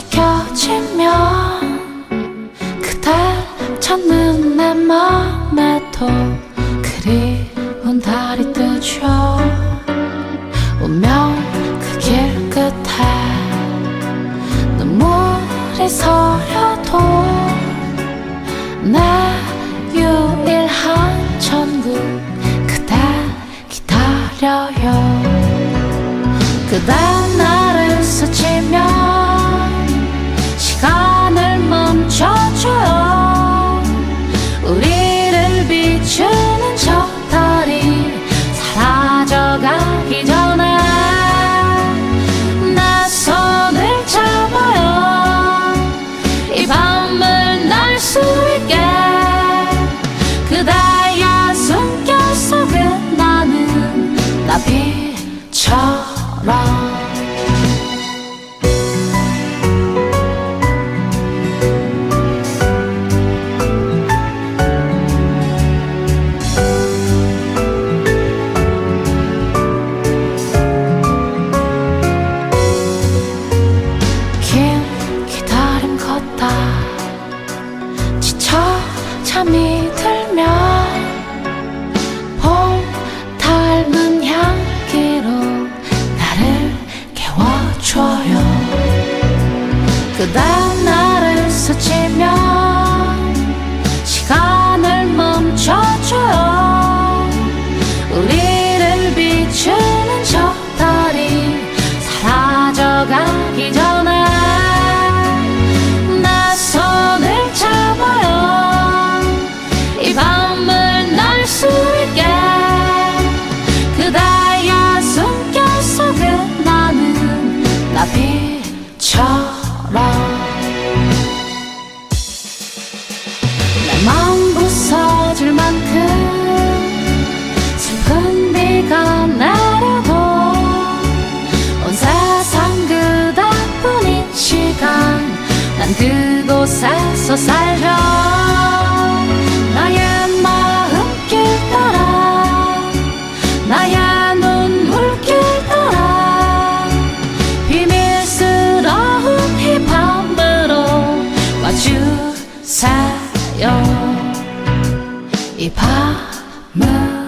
지켜지면 그댈 찾는 내 맘에도 그리운 달이 뜨죠. 운명 그 길 끝에 눈물이 서려도 내 유일한 천국 그대 기다려요. 그대 나비처럼 긴 기다림 걷다. 지쳐 잠이 그대 곳에서 살려 나의 마음길 따라 나의 눈물길 따라 비밀스러운 이 밤으로 와주세요. 이 밤을